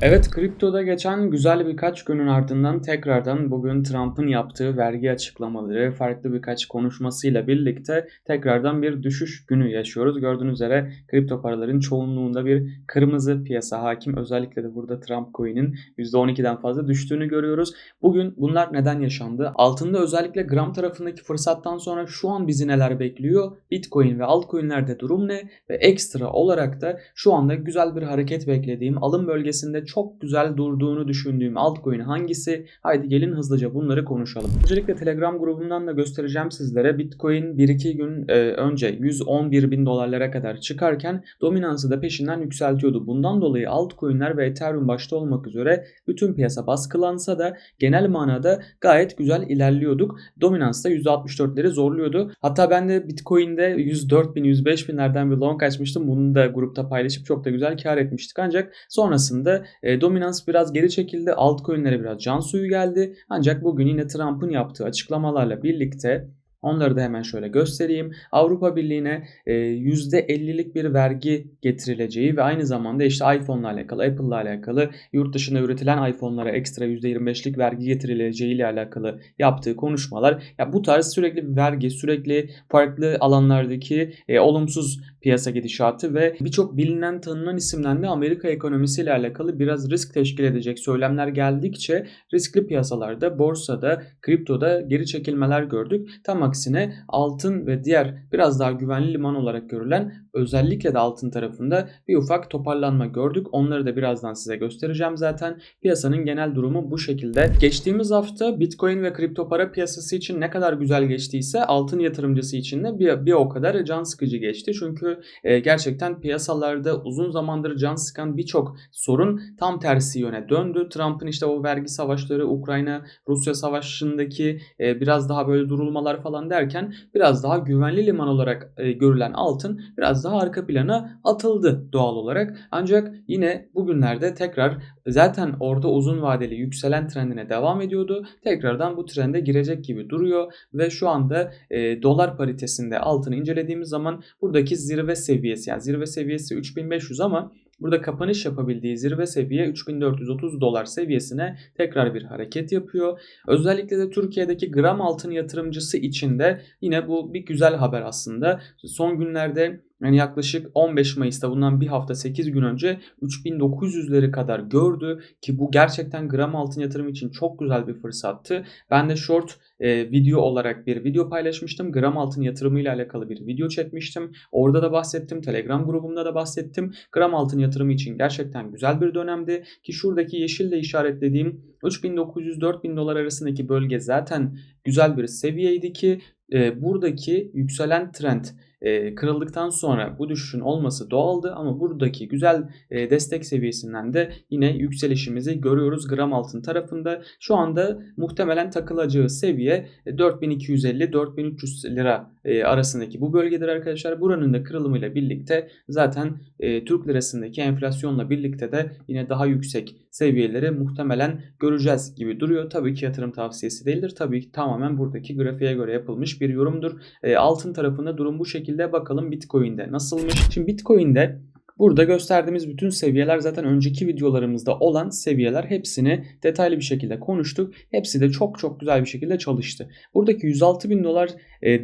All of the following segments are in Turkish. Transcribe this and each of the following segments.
Evet, kriptoda geçen güzel birkaç günün ardından tekrardan bugün Trump'ın yaptığı vergi açıklamaları, farklı birkaç konuşmasıyla birlikte tekrardan bir düşüş günü yaşıyoruz. Gördüğünüz üzere kripto paraların çoğunluğunda bir kırmızı piyasa hakim. Özellikle de burada Trump coin'in %12'den fazla düştüğünü görüyoruz. Bugün bunlar neden yaşandı? Altında özellikle gram tarafındaki fırsattan sonra şu an bizi neler bekliyor? Bitcoin ve altcoin'lerde durum ne? Ve ekstra olarak da şu anda güzel bir hareket beklediğim alım bölgesinde çok güzel durduğunu düşündüğüm altcoin hangisi? Haydi gelin hızlıca bunları konuşalım. Öncelikle Telegram grubumdan da göstereceğim sizlere. Bitcoin 1-2 gün e, önce 111 bin dolarlara kadar çıkarken dominansı da peşinden yükseltiyordu. Bundan dolayı altcoin'ler ve Ethereum başta olmak üzere bütün piyasa baskılansa da genel manada gayet güzel ilerliyorduk. Dominans da %64'leri zorluyordu. Hatta ben de Bitcoin'de 104 bin, 105 binlerden bir long açmıştım. Bunu da grupta paylaşıp çok da güzel kar etmiştik. Ancak sonrasında e, dominans biraz geri çekildi. Altcoin'lere biraz can suyu geldi. Ancak bugün yine Trump'ın yaptığı açıklamalarla birlikte Onları da hemen şöyle göstereyim. Avrupa Birliği'ne e, %50'lik bir vergi getirileceği ve aynı zamanda işte iPhone'la alakalı, Apple'la alakalı yurt dışında üretilen iPhone'lara ekstra %25'lik vergi getirileceği ile alakalı yaptığı konuşmalar. Ya bu tarz sürekli bir vergi, sürekli farklı alanlardaki e, olumsuz piyasa gidişatı ve birçok bilinen tanınan isimden de Amerika ekonomisiyle alakalı biraz risk teşkil edecek söylemler geldikçe riskli piyasalarda, borsada, kriptoda geri çekilmeler gördük. Tam aksine altın ve diğer biraz daha güvenli liman olarak görülen özellikle de altın tarafında bir ufak toparlanma gördük. Onları da birazdan size göstereceğim zaten. Piyasanın genel durumu bu şekilde. Geçtiğimiz hafta Bitcoin ve kripto para piyasası için ne kadar güzel geçtiyse altın yatırımcısı için de bir, bir o kadar can sıkıcı geçti. Çünkü e, gerçekten piyasalarda uzun zamandır can sıkan birçok sorun tam tersi yöne döndü. Trump'ın işte o vergi savaşları, Ukrayna Rusya savaşındaki e, biraz daha böyle durulmalar falan derken biraz daha güvenli liman olarak e, görülen altın biraz daha arka plana atıldı doğal olarak. Ancak yine bugünlerde tekrar zaten orada uzun vadeli yükselen trendine devam ediyordu. Tekrardan bu trende girecek gibi duruyor ve şu anda e, dolar paritesinde altını incelediğimiz zaman buradaki zirve seviyesi yani zirve seviyesi 3500 ama Burada kapanış yapabildiği zirve seviye 3430 dolar seviyesine tekrar bir hareket yapıyor. Özellikle de Türkiye'deki gram altın yatırımcısı için de yine bu bir güzel haber aslında. Son günlerde yani yaklaşık 15 Mayıs'ta bundan bir hafta 8 gün önce 3900'leri kadar gördü ki bu gerçekten gram altın yatırım için çok güzel bir fırsattı. Ben de short e, video olarak bir video paylaşmıştım. Gram altın yatırımı ile alakalı bir video çekmiştim. Orada da bahsettim. Telegram grubumda da bahsettim. Gram altın yatırımı için gerçekten güzel bir dönemdi ki şuradaki yeşille işaretlediğim 3900-4000 dolar arasındaki bölge zaten güzel bir seviyeydi ki e, buradaki yükselen trend e, kırıldıktan sonra bu düşüşün olması doğaldı ama buradaki güzel e, destek seviyesinden de yine yükselişimizi görüyoruz gram altın tarafında. Şu anda muhtemelen takılacağı seviye 4250-4300 e, lira e, arasındaki bu bölgedir arkadaşlar. Buranın da kırılımıyla birlikte zaten e, Türk lirasındaki enflasyonla birlikte de yine daha yüksek seviyeleri muhtemelen göreceğiz gibi duruyor. Tabii ki yatırım tavsiyesi değildir. Tabii ki tamamen buradaki grafiğe göre yapılmış bir yorumdur. E, altın tarafında durum bu şekilde. Bakalım Bitcoin'de nasılmış? Şimdi Bitcoin'de Burada gösterdiğimiz bütün seviyeler zaten önceki videolarımızda olan seviyeler hepsini detaylı bir şekilde konuştuk. Hepsi de çok çok güzel bir şekilde çalıştı. Buradaki 106 bin dolar e,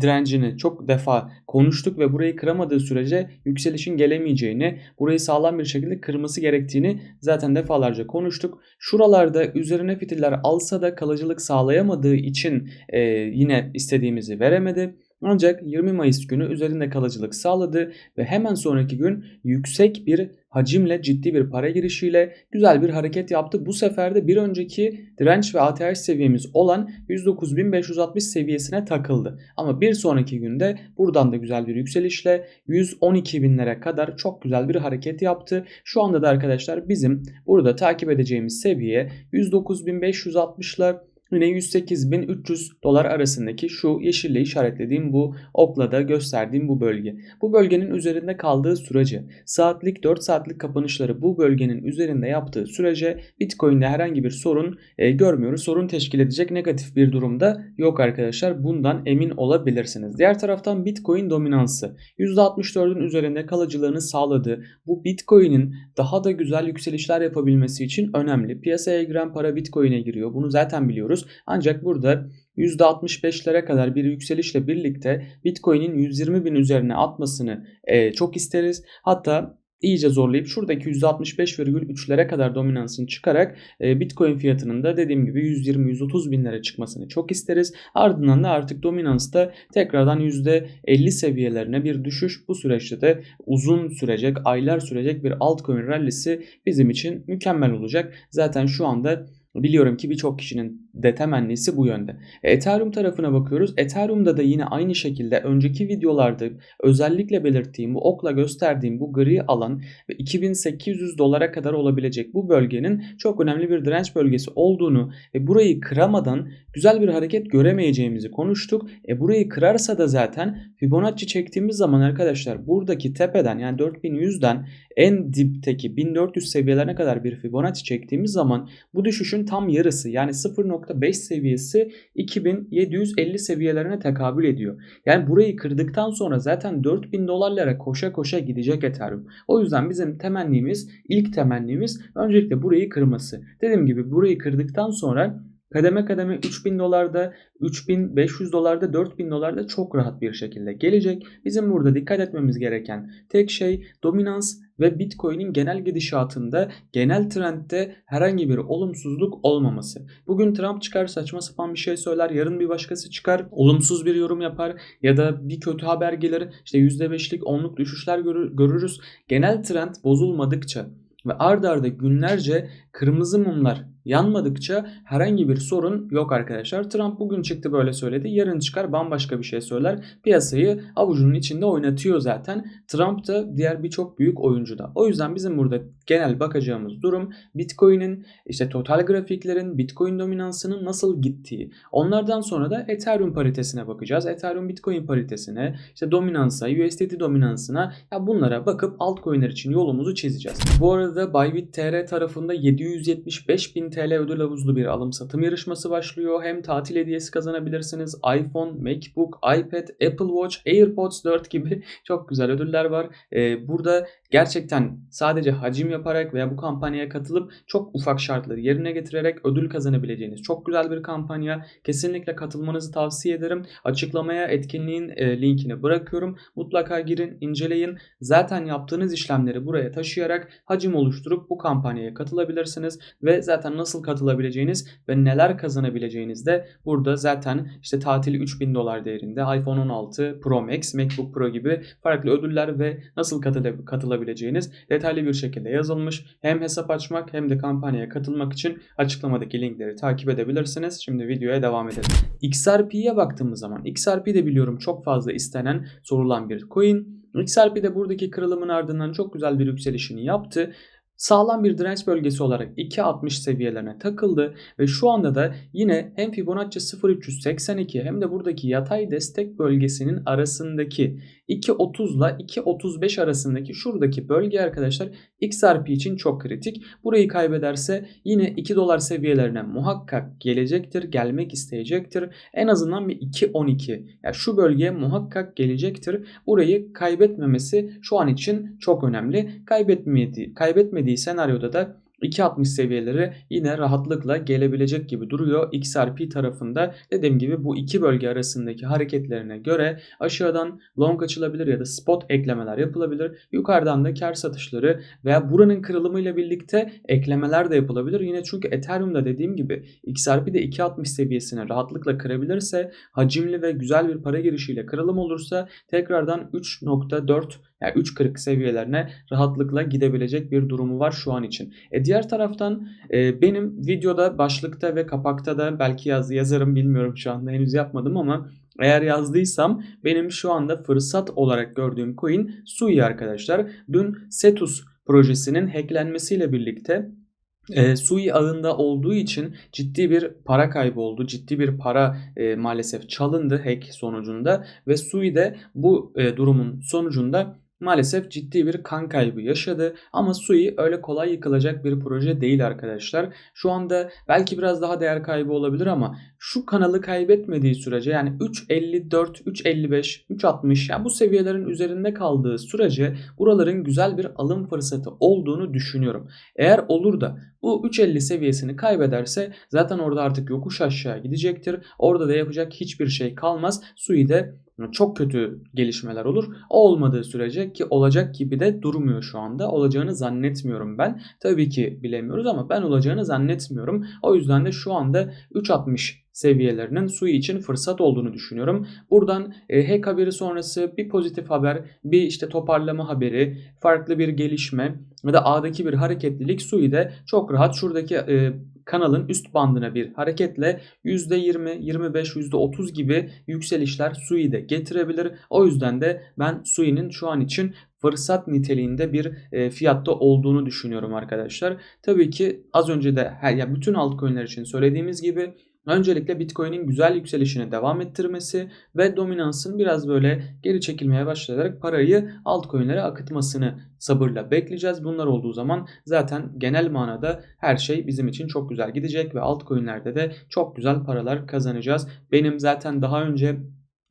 direncini çok defa konuştuk ve burayı kıramadığı sürece yükselişin gelemeyeceğini, burayı sağlam bir şekilde kırması gerektiğini zaten defalarca konuştuk. Şuralarda üzerine fitiller alsa da kalıcılık sağlayamadığı için e, yine istediğimizi veremedi. Ancak 20 Mayıs günü üzerinde kalıcılık sağladı ve hemen sonraki gün yüksek bir hacimle ciddi bir para girişiyle güzel bir hareket yaptı. Bu sefer de bir önceki direnç ve ATH seviyemiz olan 109.560 seviyesine takıldı. Ama bir sonraki günde buradan da güzel bir yükselişle 112.000'lere kadar çok güzel bir hareket yaptı. Şu anda da arkadaşlar bizim burada takip edeceğimiz seviye 109.560'lar yine 108.300 dolar arasındaki şu yeşille işaretlediğim bu okla da gösterdiğim bu bölge. Bu bölgenin üzerinde kaldığı sürece saatlik 4 saatlik kapanışları bu bölgenin üzerinde yaptığı sürece Bitcoin'de herhangi bir sorun e, görmüyoruz. Sorun teşkil edecek negatif bir durumda yok arkadaşlar. Bundan emin olabilirsiniz. Diğer taraftan Bitcoin dominansı %64'ün üzerinde kalıcılığını sağladı. Bu Bitcoin'in daha da güzel yükselişler yapabilmesi için önemli. Piyasaya giren para Bitcoin'e giriyor. Bunu zaten biliyoruz. Ancak burada %65'lere kadar bir yükselişle birlikte Bitcoin'in 120 bin üzerine atmasını e, çok isteriz. Hatta iyice zorlayıp şuradaki %65,3'lere kadar dominansını çıkarak e, Bitcoin fiyatının da dediğim gibi 120-130 binlere çıkmasını çok isteriz. Ardından da artık dominansta tekrardan %50 seviyelerine bir düşüş bu süreçte de uzun sürecek, aylar sürecek bir altcoin rallisi bizim için mükemmel olacak. Zaten şu anda Biliyorum ki birçok kişinin de temennisi bu yönde. Ethereum tarafına bakıyoruz. Ethereum'da da yine aynı şekilde önceki videolarda özellikle belirttiğim bu okla gösterdiğim bu gri alan ve 2800 dolara kadar olabilecek bu bölgenin çok önemli bir direnç bölgesi olduğunu ve burayı kıramadan güzel bir hareket göremeyeceğimizi konuştuk. E burayı kırarsa da zaten Fibonacci çektiğimiz zaman arkadaşlar buradaki tepeden yani 4100'den en dipteki 1400 seviyelerine kadar bir Fibonacci çektiğimiz zaman bu düşüşün tam yarısı yani 0.5 seviyesi 2750 seviyelerine tekabül ediyor. Yani burayı kırdıktan sonra zaten 4000 dolarlara koşa koşa gidecek Ethereum. O yüzden bizim temennimiz, ilk temennimiz öncelikle burayı kırması. Dediğim gibi burayı kırdıktan sonra kademe kademe 3000 dolarda, 3500 dolarda, 4000 dolarda çok rahat bir şekilde gelecek. Bizim burada dikkat etmemiz gereken tek şey dominans ve Bitcoin'in genel gidişatında, genel trendde herhangi bir olumsuzluk olmaması. Bugün Trump çıkar saçma sapan bir şey söyler, yarın bir başkası çıkar, olumsuz bir yorum yapar ya da bir kötü haber gelir. İşte %5'lik, 10'luk düşüşler görürüz. Genel trend bozulmadıkça ve ard arda günlerce kırmızı mumlar yanmadıkça herhangi bir sorun yok arkadaşlar. Trump bugün çıktı böyle söyledi. Yarın çıkar bambaşka bir şey söyler. Piyasayı avucunun içinde oynatıyor zaten. Trump da diğer birçok büyük oyuncu da. O yüzden bizim burada genel bakacağımız durum Bitcoin'in işte total grafiklerin Bitcoin dominansının nasıl gittiği. Onlardan sonra da Ethereum paritesine bakacağız. Ethereum Bitcoin paritesine, işte dominansa, USDT dominansına ya bunlara bakıp altcoin'ler için yolumuzu çizeceğiz. Bu arada Bybit TR tarafında 775 bin TL ödül havuzlu bir alım satım yarışması başlıyor. Hem tatil hediyesi kazanabilirsiniz. iPhone, MacBook, iPad, Apple Watch, AirPods 4 gibi çok güzel ödüller var. Ee, burada gerçekten sadece hacim yaparak veya bu kampanyaya katılıp çok ufak şartları yerine getirerek ödül kazanabileceğiniz çok güzel bir kampanya. Kesinlikle katılmanızı tavsiye ederim. Açıklamaya etkinliğin e, linkini bırakıyorum. Mutlaka girin, inceleyin. Zaten yaptığınız işlemleri buraya taşıyarak hacim oluşturup bu kampanyaya katılabilirsiniz ve zaten nasıl katılabileceğiniz ve neler kazanabileceğiniz de burada zaten işte tatili 3000 dolar değerinde iPhone 16 Pro Max, MacBook Pro gibi farklı ödüller ve nasıl katılabileceğiniz detaylı bir şekilde yazılmış. Hem hesap açmak hem de kampanyaya katılmak için açıklamadaki linkleri takip edebilirsiniz. Şimdi videoya devam edelim. XRP'ye baktığımız zaman XRP de biliyorum çok fazla istenen sorulan bir coin. XRP de buradaki kırılımın ardından çok güzel bir yükselişini yaptı sağlam bir direnç bölgesi olarak 2.60 seviyelerine takıldı ve şu anda da yine hem Fibonacci 0.382 hem de buradaki yatay destek bölgesinin arasındaki 2.30 ile 2.35 arasındaki şuradaki bölge arkadaşlar XRP için çok kritik. Burayı kaybederse yine 2 dolar seviyelerine muhakkak gelecektir, gelmek isteyecektir. En azından bir 2.12 yani şu bölgeye muhakkak gelecektir. Burayı kaybetmemesi şu an için çok önemli. Kaybetmedi, kaybetmediği senaryoda da 2.60 seviyeleri yine rahatlıkla gelebilecek gibi duruyor XRP tarafında. Dediğim gibi bu iki bölge arasındaki hareketlerine göre aşağıdan long açılabilir ya da spot eklemeler yapılabilir. Yukarıdan da kar satışları veya buranın kırılımıyla birlikte eklemeler de yapılabilir. Yine çünkü Ethereum'da dediğim gibi XRP de 2.60 seviyesine rahatlıkla kırabilirse hacimli ve güzel bir para girişiyle kırılım olursa tekrardan 3.4 yani 3.40 seviyelerine rahatlıkla gidebilecek bir durumu var şu an için. E diğer taraftan e, benim videoda başlıkta ve kapakta da belki yaz, yazarım bilmiyorum şu anda henüz yapmadım ama eğer yazdıysam benim şu anda fırsat olarak gördüğüm coin Sui arkadaşlar. Dün Setus projesinin hacklenmesiyle birlikte Eee, Sui ağında olduğu için ciddi bir para kaybı oldu. Ciddi bir para, eee, maalesef çalındı hack sonucunda ve Sui de bu, eee, durumun sonucunda maalesef ciddi bir kan kaybı yaşadı. Ama Sui öyle kolay yıkılacak bir proje değil arkadaşlar. Şu anda belki biraz daha değer kaybı olabilir ama şu kanalı kaybetmediği sürece yani 3.54, 3.55, 3.60 yani bu seviyelerin üzerinde kaldığı sürece buraların güzel bir alım fırsatı olduğunu düşünüyorum. Eğer olur da bu 3.50 seviyesini kaybederse zaten orada artık yokuş aşağı gidecektir. Orada da yapacak hiçbir şey kalmaz. Sui de çok kötü gelişmeler olur. O olmadığı sürece ki olacak gibi de durmuyor şu anda. Olacağını zannetmiyorum ben. Tabii ki bilemiyoruz ama ben olacağını zannetmiyorum. O yüzden de şu anda 3.60 seviyelerinin Sui için fırsat olduğunu düşünüyorum. Buradan e, hack haberi sonrası bir pozitif haber, bir işte toparlama haberi, farklı bir gelişme ya da A'daki bir hareketlilik Sui'de çok rahat şuradaki e, kanalın üst bandına bir hareketle %20, 25, %30 gibi yükselişler Sui'de getirebilir. O yüzden de ben Sui'nin şu an için fırsat niteliğinde bir e, fiyatta olduğunu düşünüyorum arkadaşlar. Tabii ki az önce de her ya bütün altcoin'ler için söylediğimiz gibi Öncelikle Bitcoin'in güzel yükselişini devam ettirmesi ve dominansın biraz böyle geri çekilmeye başlayarak parayı altcoin'lere akıtmasını sabırla bekleyeceğiz. Bunlar olduğu zaman zaten genel manada her şey bizim için çok güzel gidecek ve altcoin'lerde de çok güzel paralar kazanacağız. Benim zaten daha önce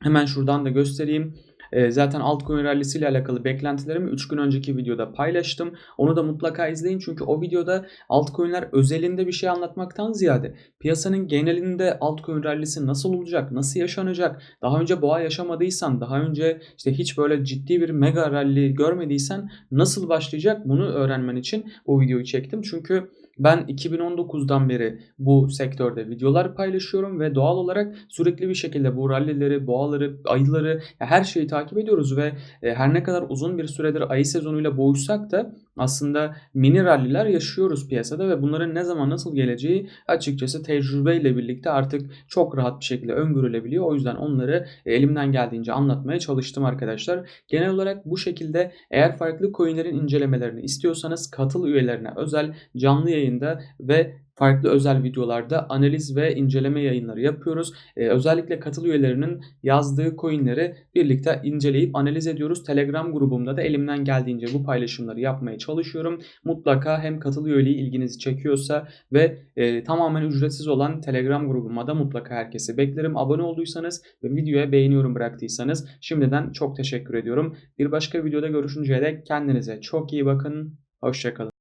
hemen şuradan da göstereyim. E, zaten altcoin rallisi ile alakalı beklentilerimi 3 gün önceki videoda paylaştım. Onu da mutlaka izleyin çünkü o videoda altcoin'ler özelinde bir şey anlatmaktan ziyade piyasanın genelinde altcoin rallisi nasıl olacak, nasıl yaşanacak, daha önce boğa yaşamadıysan, daha önce işte hiç böyle ciddi bir mega rally görmediysen nasıl başlayacak bunu öğrenmen için bu videoyu çektim. Çünkü ben 2019'dan beri bu sektörde videolar paylaşıyorum ve doğal olarak sürekli bir şekilde bu rallileri, boğaları, ayıları her şeyi takip ediyoruz ve e, her ne kadar uzun bir süredir ayı sezonuyla boğuşsak da aslında mini ralliler yaşıyoruz piyasada ve bunların ne zaman nasıl geleceği açıkçası tecrübeyle birlikte artık çok rahat bir şekilde öngörülebiliyor. O yüzden onları elimden geldiğince anlatmaya çalıştım arkadaşlar. Genel olarak bu şekilde eğer farklı coinlerin incelemelerini istiyorsanız katıl üyelerine özel canlı yayında ve farklı özel videolarda analiz ve inceleme yayınları yapıyoruz. Ee, özellikle katıl üyelerinin yazdığı coinleri birlikte inceleyip analiz ediyoruz. Telegram grubumda da elimden geldiğince bu paylaşımları yapmaya çalışıyorum. Mutlaka hem katıl üyeliği ilginizi çekiyorsa ve e, tamamen ücretsiz olan Telegram grubuma da mutlaka herkesi beklerim. Abone olduysanız ve videoya beğeniyorum bıraktıysanız şimdiden çok teşekkür ediyorum. Bir başka videoda görüşünceye dek kendinize çok iyi bakın. Hoşçakalın.